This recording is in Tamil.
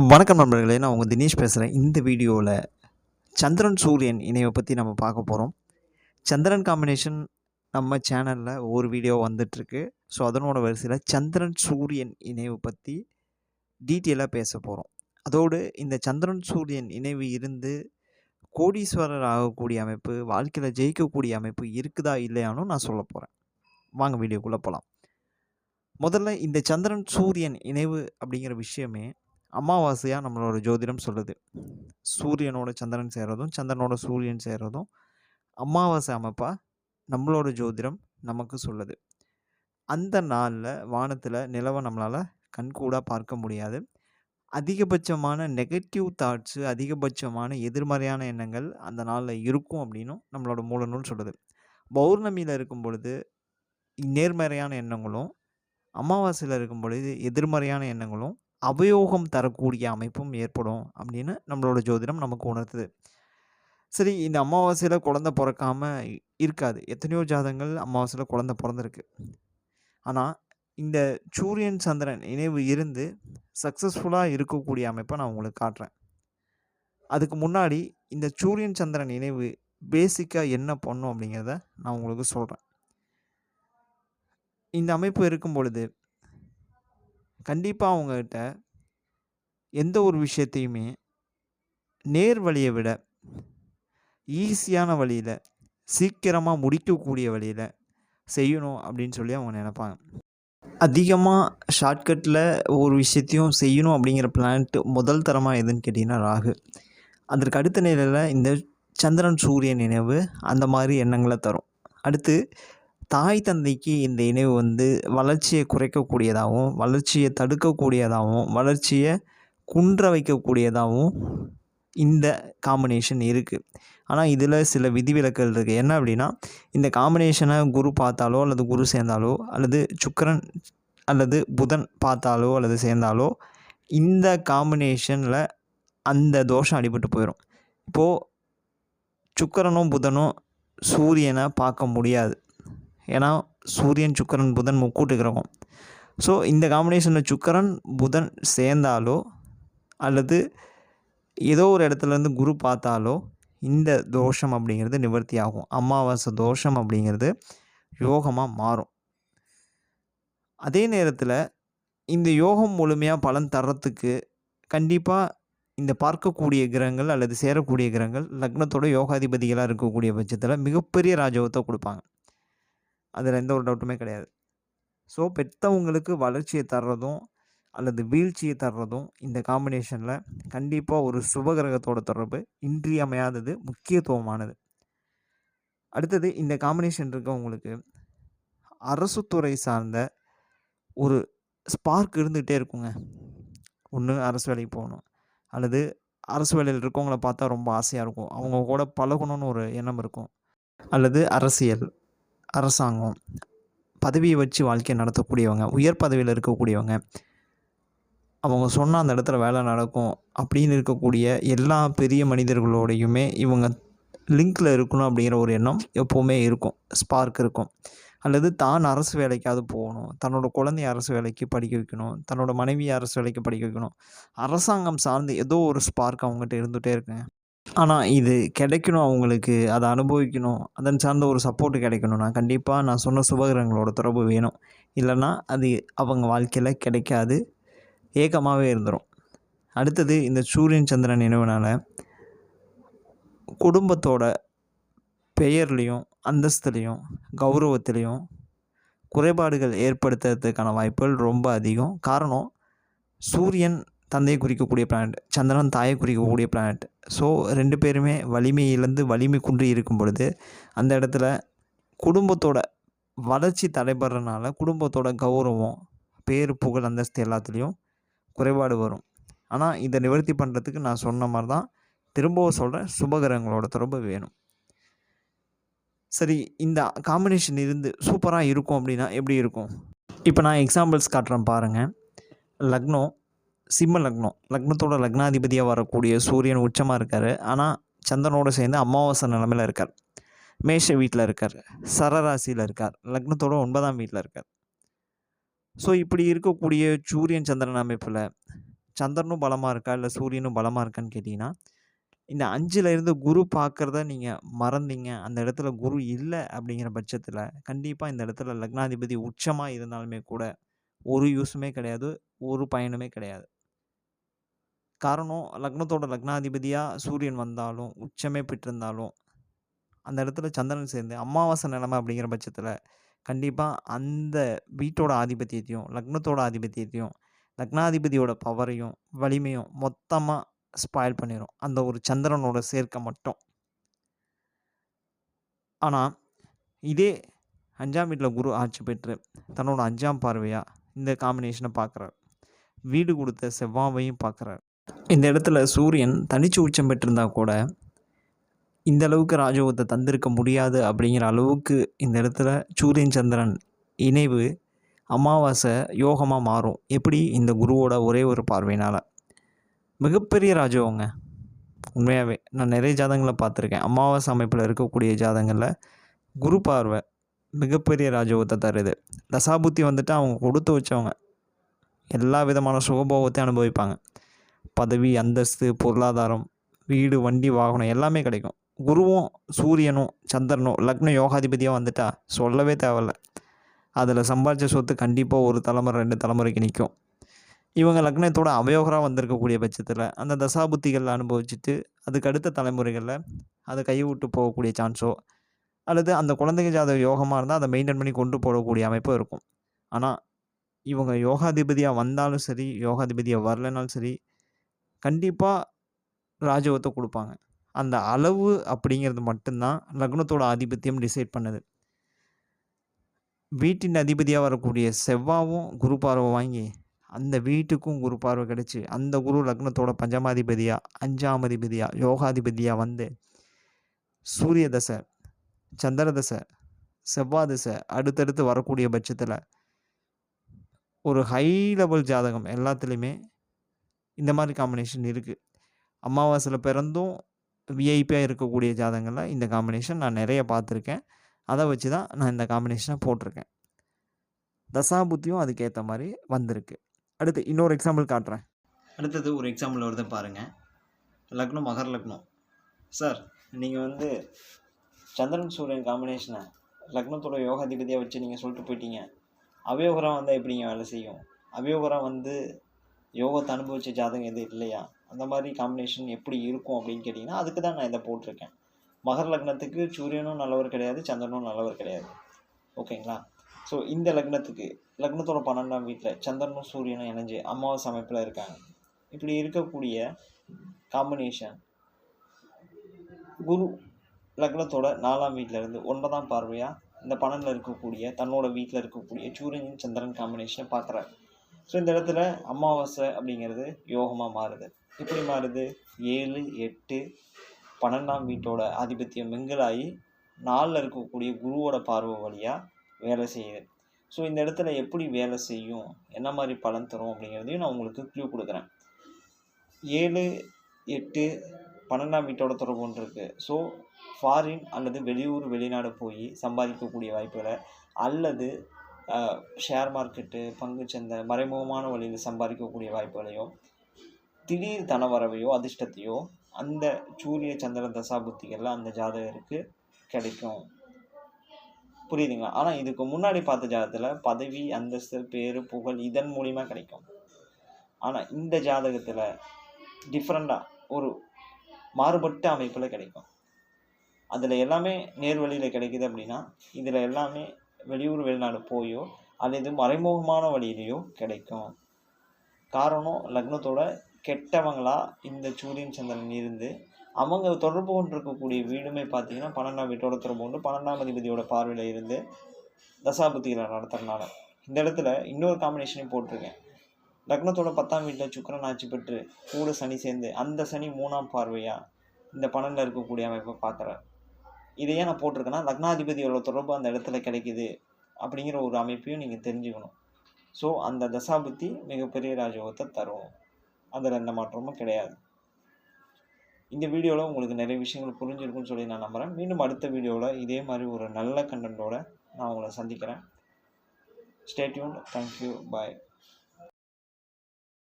வணக்கம் நண்பர்களே நான் உங்கள் தினேஷ் பேசுகிறேன். இந்த வீடியோவில் சந்திரன் சூரியன் இணைவை பற்றி நம்ம பார்க்க போகிறோம். சந்திரன் காம்பினேஷன் நம்ம சேனலில் ஒரு வீடியோ வந்துட்டுருக்கு. ஸோ அதனோட வரிசையில் சந்திரன் சூரியன் இணைவு பற்றி டீட்டெயிலாக பேச போகிறோம். அதோடு இந்த சந்திரன் சூரியன் இணைவு இருந்து கோடீஸ்வரர் ஆகக்கூடிய அமைப்பு வாழ்க்கையில் ஜெயிக்கக்கூடிய அமைப்பு இருக்குதா இல்லையானும் நான் சொல்ல போகிறேன். வாங்க வீடியோக்குள்ளே போகலாம். முதல்ல இந்த சந்திரன் சூரியன் இணைவு அப்படிங்கிற விஷயமே அமாவாசையாக நம்மளோட ஜோதிடம் சொல்லுது சூரியனோட சந்திரன் சேர்றதும் சந்திரனோட சூரியன் சேர்கிறதும் அமாவாசை அமைப்பாக நம்மளோட ஜோதிடம் நமக்கு சொல்லுது. அந்த நாளில் வானத்தில் நிலவை நம்மளால் கண்கூடாக பார்க்க முடியாது. அதிகபட்சமான நெகட்டிவ் தாட்ஸு அதிகபட்சமான எதிர்மறையான எண்ணங்கள் அந்த நாளில் இருக்கும் அப்படின்னும் நம்மளோட மூலநூல் சொல்லுது. பௌர்ணமியில் இருக்கும் பொழுது நேர்மறையான எண்ணங்களும் அமாவாசையில் இருக்கும் பொழுது எதிர்மறையான எண்ணங்களும் அபயோகம் தரக்கூடிய அமைப்பும் ஏற்படும் அப்படின்னு நம்மளோட ஜோதிடம் நமக்கு உணர்த்துது. சரி இந்த அமாவாசையில் குழந்த பிறக்காம இருக்காது. எத்தனையோ ஜாதங்கள் அமாவாசையில் குழந்த பிறந்திருக்கு. ஆனால் இந்த சூரியன் சந்திரன் இணைவு இருந்து சக்ஸஸ்ஃபுல்லாக இருக்கக்கூடிய அமைப்பை நான் உங்களுக்கு காட்டுறேன். அதுக்கு முன்னாடி இந்த சூரியன் சந்திரன் இணைவு பேசிக்காக என்ன பண்ணும் அப்படிங்கிறத நான் உங்களுக்கு சொல்கிறேன் இந்த அமைப்பு இருக்கும் பொழுது கண்டிப்பாக அவங்கக்கிட்ட எந்த ஒரு விஷயத்தையுமே நேர் வழியை விட ஈஸியான வழியில் சீக்கிரமாக முடிக்கக்கூடிய வழியில் செய்யணும் அப்படின்னு சொல்லி அவங்க நினைப்பாங்க. அதிகமாக ஷார்ட்கட்டில் ஒரு விஷயத்தையும் செய்யணும் அப்படிங்கிற பிளான்ட்டு முதல் தரமாக எதுன்னு கேட்டிங்கன்னா ராகு. அதற்கு அடுத்த நிலையில் இந்த சந்திரன் சூரியன் நினைவு அந்த மாதிரி எண்ணங்களை தரும். அடுத்து தாய் தந்தைக்கு இந்த இணைவு வந்து வளர்ச்சியை குறைக்கக்கூடியதாகவும் வளர்ச்சியை தடுக்கக்கூடியதாகவும் வளர்ச்சியை குன்ற வைக்கக்கூடியதாகவும் இந்த காம்பினேஷன் இருக்குது ஆனால் இதில் சில விதிவிலக்கல் இருக்குது என்ன அப்படின்னா இந்த காம்பினேஷனை குரு பார்த்தாலோ அல்லது குரு சேர்ந்தாலோ அல்லது சுக்கரன் அல்லது புதன் பார்த்தாலோ அல்லது சேர்ந்தாலோ இந்த காம்பினேஷனில் அந்த தோஷம் அடிபட்டு போயிடும் இப்போது சுக்கரனும் புதனும் சூரியனை பார்க்க முடியாது. ஏன்னா சூரியன் சுக்கரன் புதன் முக்கூட்டு கிரகம் ஸோ இந்த காம்பினேஷனில் சுக்கரன் புதன் சேர்ந்தாலோ அல்லது ஏதோ ஒரு இடத்துலேருந்து குரு பார்த்தாலோ இந்த தோஷம் அப்படிங்கிறது நிவர்த்தி ஆகும் அமாவாசை தோஷம் அப்படிங்கிறது யோகமாக மாறும். அதே நேரத்தில் இந்த யோகம் முழுமையாக பலன் தர்றதுக்கு கண்டிப்பாக இந்த பார்க்கக்கூடிய கிரகங்கள் அல்லது சேரக்கூடிய கிரகங்கள் லக்னத்தோட யோகாதிபதிகளாக இருக்கக்கூடிய பட்சத்தில் மிகப்பெரிய ராஜயோகத்தை கொடுப்பாங்க. அதில் எந்த ஒரு டவுட்டுமே கிடையாது. ஸோ பெற்றவங்களுக்கு வளர்ச்சியை தர்றதும் அல்லது வீழ்ச்சியை தர்றதும் இந்த காம்பினேஷனில் கண்டிப்பாக ஒரு சுபகிரகத்தோட தொடர்பு இன்றியமையாதது முக்கியத்துவமானது. அடுத்தது இந்த காம்பினேஷன் இருக்கவங்களுக்கு அரசு துறை சார்ந்த ஒரு ஸ்பார்க் இருந்துகிட்டே இருக்குங்க. ஒன்று அரசு வேலைக்கு போகணும். அல்லது அரசு வேலையில் இருக்கவங்கள பார்த்தா ரொம்ப ஆசையாக இருக்கும். அவங்க கூட பழகணும்னு ஒரு எண்ணம் இருக்கும். அல்லது அரசியல். அரசாங்கம் பதவியை வச்சு வாழ்க்கையை நடத்தக்கூடியவங்க உயர் பதவியில் இருக்கக்கூடியவங்க அவங்க சொன்னால் அந்த இடத்துல வேலை நடக்கும் அப்படின்னு இருக்கக்கூடிய எல்லா பெரிய மனிதர்களோடையுமே இவங்க லிங்கில் இருக்கணும் அப்படிங்கிற ஒரு எண்ணம் எப்போவுமே இருக்கும் ஸ்பார்க் இருக்கும். அல்லது தான் அரசு வேலைக்காவது போகணும் தன்னோட குழந்தைய அரசு வேலைக்கு படிக்க வைக்கணும் தன்னோட மனைவியை அரசு வேலைக்கு படிக்க வைக்கணும். அரசாங்கம் சார்ந்து ஏதோ ஒரு ஸ்பார்க் அவங்ககிட்ட இருந்துகிட்டே இருக்குங்க. ஆனால் இது கிடைக்கணும் அவங்களுக்கு அதை அனுபவிக்கணும். அதன் சார்ந்த ஒரு சப்போர்ட்டு கிடைக்கணும்னா கண்டிப்பாக நான் சொன்ன சுபகிரகங்களோட தொடர்பு வேணும். இல்லைன்னா அது அவங்க வாழ்க்கையில் கிடைக்காது. ஏக்கமாகவே இருந்துடும் அடுத்தது இந்த சூரியன் சந்திரன் நினைவுனால் குடும்பத்தோட பெயர்லேயும் அந்தஸ்துலேயும் கௌரவத்திலையும் குறைபாடுகள் ஏற்படுத்துறதுக்கான வாய்ப்புகள் ரொம்ப அதிகம். காரணம் சூரியன் தந்தையை குறிக்கக்கூடிய பிளானட் சந்திரன் தாயை குறிக்கக்கூடிய பிளானட் ஸோ ரெண்டு பேருமே வலிமை இழந்து வலிமை குன்றி இருக்கும் பொழுது அந்த இடத்துல குடும்பத்தோட வளர்ச்சி தடைபடுறதுனால குடும்பத்தோட கௌரவம் பேர் புகழ் அந்தஸ்து எல்லாத்துலேயும் குறைபாடு வரும். ஆனால் இதை நிவர்த்தி பண்ணுறதுக்கு நான் சொன்ன மாதிரி தான் திரும்பவும் சொல்கிறேன் சுபகிரகங்களோட தொடர்பு வேணும். சரி இந்த காம்பினேஷன் இருந்து சூப்பராக இருக்கும் அப்படின்னா எப்படி இருக்கும்? இப்போ நான் எக்ஸாம்பிள்ஸ் காட்டுறேன் பாருங்கள் லக்னம் சிம்ம லக்னம். லக்னத்தோட லக்னாதிபதியாக வரக்கூடிய சூரியன் உச்சமாக இருக்கார். ஆனால் சந்திரனோடு சேர்ந்து அமாவாசை நிலமையில் இருக்கார். மேஷ வீட்டில் இருக்கார். சரராசியில் இருக்கார். லக்னத்தோட ஒன்பதாம் வீட்டில் இருக்கார். ஸோ இப்படி இருக்கக்கூடிய சூரியன் சந்திரன் அமைப்பில் சந்திரனும் பலமாக இருக்கா? இல்லை சூரியனும் பலமாக இருக்கான்னு கேட்டிங்கன்னா இந்த அஞ்சில் இருந்து குரு பார்க்குறத நீங்கள் மறந்தீங்க. அந்த இடத்துல குரு இல்லை அப்படிங்கிற பட்சத்தில் கண்டிப்பாக இந்த இடத்துல லக்னாதிபதி உச்சமாக இருந்தாலுமே கூட ஒரு யூஸுமே கிடையாது ஒரு பயனுமே கிடையாது. காரணம் லக்னத்தோட லக்னாதிபதியாக சூரியன் வந்தாலும் உச்சமே பெற்றிருந்தாலும் அந்த இடத்துல சந்திரன் சேர்ந்து அமாவாசை நிலைமை அப்படிங்கிற பட்சத்தில் கண்டிப்பாக அந்த வீட்டோட ஆதிபத்தியத்தையும் லக்னத்தோட ஆதிபத்தியத்தையும் லக்னாதிபதியோட பவரையும் வலிமையும் மொத்தமாக ஸ்பாயில் பண்ணிடும் அந்த ஒரு சந்திரனோட சேர்க்கை மட்டும். ஆனால் இதே அஞ்சாம் வீட்டில் குரு ஆட்சி பெற்று தன்னோட அஞ்சாம் பார்வையாக இந்த காம்பினேஷனை பார்க்குறார் வீடு கொடுத்த செவ்வாவையும் பார்க்குறார் இந்த இடத்துல சூரியன் தனிச்சு உச்சம் பெற்றிருந்தால் கூட இந்த அளவுக்கு ராஜயோகத்தை தந்திருக்க முடியாது அப்படிங்கிற அளவுக்கு இந்த இடத்துல சூரியன் சந்திரன் இணைவு அமாவாசை யோகமாக மாறும். எப்படி? இந்த குருவோட ஒரே ஒரு பார்வையினால். மிகப்பெரிய ராஜயோகங்க உண்மையாகவே நான் நிறைய ஜாதகங்களை பார்த்துருக்கேன். அமாவாசை அமைப்பில் இருக்கக்கூடிய ஜாதகங்களில் குரு பார்வை மிகப்பெரிய ராஜயோகத்தை தருது. தசாபுத்தி வந்துட்டு அவங்க கொடுத்து வச்சவங்க. எல்லா விதமான சுகபோகத்தையும் அனுபவிப்பாங்க. பதவி அந்தஸ்து பொருளாதாரம் வீடு வண்டி வாகனம் எல்லாமே கிடைக்கும். குருவும் சூரியனும் சந்திரனும் லக்ன யோகாதிபதியாக வந்துட்டா சொல்லவே தேவையில்ல. அதில் சம்பாதிச்ச சொத்து கண்டிப்பாக ஒரு தலைமுறை ரெண்டு தலைமுறைக்கு நிற்கும் இவங்க லக்னத்தோட அவயோகராக வந்திருக்கக்கூடிய பட்சத்தில் அந்த தசாபுத்திகள் அனுபவிச்சுட்டு அதுக்கு அடுத்த தலைமுறைகளில் அதை கைவிட்டு போகக்கூடிய சான்ஸோ அல்லது அந்த குழந்தைங்க ஜாதக யோகமாக இருந்தால் அதை மெயின்டைன் பண்ணி கொண்டு போகக்கூடிய அமைப்பும் இருக்கும். ஆனால் இவங்க யோகாதிபதியாக வந்தாலும் சரி யோகாதிபதியாக வரலனாலும் சரி கண்டிப்பாக ராஜயோகத்தை கொடுப்பாங்க. அந்த அளவு அப்படிங்கிறது மட்டும்தான் லக்னத்தோட ஆதிபத்தியம் டிசைட் பண்ணுது. வீட்டின் அதிபதியாக வரக்கூடிய செவ்வாவும் குரு பார்வை வாங்கி அந்த வீட்டுக்கும் குரு பார்வை கிடச்சி அந்த குரு லக்னத்தோட பஞ்சமாதிபதியாக அஞ்சாம் அதிபதியாக யோகாதிபதியாக வந்து சூரிய தசை சந்திர தசை செவ்வாய் தசை அடுத்தடுத்து வரக்கூடிய பட்சத்தில் ஒரு ஹை லெவல் ஜாதகம் எல்லாத்துலேயுமே இந்த மாதிரி காம்பினேஷன் இருக்குது அமாவாசையில் பிறந்தும் விஐபியாக இருக்கக்கூடிய ஜாதகங்களில் இந்த காம்பினேஷன் நான் நிறைய பார்த்துருக்கேன். அதை வச்சு தான் நான் இந்த காம்பினேஷனை போட்டிருக்கேன். தசாபுத்தியும் அதுக்கேற்ற மாதிரி வந்திருக்கு. அடுத்து இன்னொரு எக்ஸாம்பிள் காட்டுறேன். அடுத்தது ஒரு எக்ஸாம்பிள் வருது பாருங்கள் லக்னம் மகர் லக்னம். சார் நீங்கள் வந்து சந்திரன் சூரியன் காம்பினேஷனை லக்னத்தோட யோகாதிபதியாக வச்சு நீங்கள் சொல்லிட்டு போயிட்டீங்க. அவயோகரம் வந்தால் எப்படிங்க வேலை செய்யும்? அவயோகரம் வந்து யோகத்தை அனுபவித்த ஜாதகம் எதுவும் இல்லையா? அந்த மாதிரி காம்பினேஷன் எப்படி இருக்கும் அப்படின்னு கேட்டிங்கன்னா அதுக்கு தான் நான் இதை போட்டிருக்கேன். மகர் லக்னத்துக்கு சூரியனும் நல்லவர் கிடையாது சந்திரனும் நல்லவர் கிடையாது. ஓகேங்களா? ஸோ இந்த லக்னத்துக்கு லக்னத்தோட பன்னெண்டாம் வீட்டில் சந்திரனும் சூரியனும் இணைஞ்சு அமாவாசை அமைப்பில் இருக்காங்க. இப்படி இருக்கக்கூடிய காம்பினேஷன் குரு லக்னத்தோட நாலாம் வீட்டில் இருந்து ஒன்பதாம் பார்வையாக இந்த பன்னெண்டில் இருக்கக்கூடிய தன்னோட வீட்டில் இருக்கக்கூடிய சூரியன் சந்திரன் காம்பினேஷனை பார்க்குறாரு. ஸோ இந்த இடத்துல அமாவாசை அப்படிங்கிறது யோகமாக மாறுது. இப்படி மாறுது. ஏழு எட்டு பன்னெண்டாம் வீட்டோட ஆதிபத்தியம் மிங்கிலாகி நாளில் இருக்கக்கூடிய குருவோட பார்வை வழியாக வேலை செய்யுது. ஸோ இந்த இடத்துல எப்படி வேலை செய்யும்? என்ன மாதிரி பலன் தரும் அப்படிங்கிறதையும் நான் உங்களுக்கு க்ளூ கொடுக்குறேன். ஏழு எட்டு பன்னெண்டாம் வீட்டோட தொடர்பு ஒன்று இருக்குது ஸோ ஃபாரின் அல்லது வெளியூர் வெளிநாடு போய் சம்பாதிக்கக்கூடிய வாய்ப்புகளை அல்லது ஷேர் மார்க்கெட்டு பங்குச்சந்தை மறைமுகமான வழியில் சம்பாதிக்கக்கூடிய வாய்ப்புகளையும் திடீர் தனவரவையோ அதிர்ஷ்டத்தையோ அந்த சூரிய சந்திரன் தசாபுத்திகளில் அந்த ஜாதகருக்கு கிடைக்கும். புரியுதுங்களா? ஆனால் இதுக்கு முன்னாடி பார்த்த ஜாதகத்தில் பதவி அந்தஸ்து பேர் புகழ் இதன் மூலிமா கிடைக்கும். ஆனால் இந்த ஜாதகத்தில் டிஃப்ரெண்ட்டாக ஒரு மாறுபட்ட அமைப்பில் கிடைக்கும். அதில் எல்லாமே நேர்வழியில் கிடைக்குது அப்படின்னா இதில் எல்லாமே வெளியூர் வெளிநாடு போயோ அல்லது மறைமுகமான வழியிலையோ கிடைக்கும். காரணம் லக்னத்தோட கெட்டவங்களா இந்த சூரியன் சந்திரன் இருந்து அவங்க தொடர்பு கொண்டிருக்கக்கூடிய வீடுமே பார்த்தீங்கன்னா பன்னெண்டாம் வீட்டோட தொடர்பு கொண்டு பன்னெண்டாம் அதிபதியோட பார்வையில் இருந்து தசாபுத்திகளை நடத்துறதுனால. இந்த இடத்துல இன்னொரு காம்பினேஷனையும் போட்டிருக்கேன். லக்னத்தோட பத்தாம் வீட்டில் சுக்கரன் ஆட்சி பெற்று கூட சனி சேர்ந்து அந்த சனி மூணாம் பார்வையாக இந்த பன்னெண்டில் இருக்கக்கூடிய அமைப்பை பார்க்குறேன் இதையே நான் போட்டிருக்கேன்னா லக்னாதிபதியோட தொடர்பு அந்த இடத்துல கிடைக்குது அப்படிங்கிற ஒரு அமைப்பையும் நீங்கள் தெரிஞ்சுக்கணும். ஸோ அந்த தசாபுத்தி மிகப்பெரிய ராஜயோகத்தை தரும். அதில் எந்த மாற்றமும் கிடையாது. இந்த வீடியோவில் உங்களுக்கு நிறைய விஷயங்கள் புரிஞ்சிருக்குன்னு சொல்லி நான் நம்புகிறேன் மீண்டும் அடுத்த வீடியோவில் இதே மாதிரி ஒரு நல்ல கண்டென்ட்டோடு நான் உங்களை சந்திக்கிறேன். Stay tuned thank you bye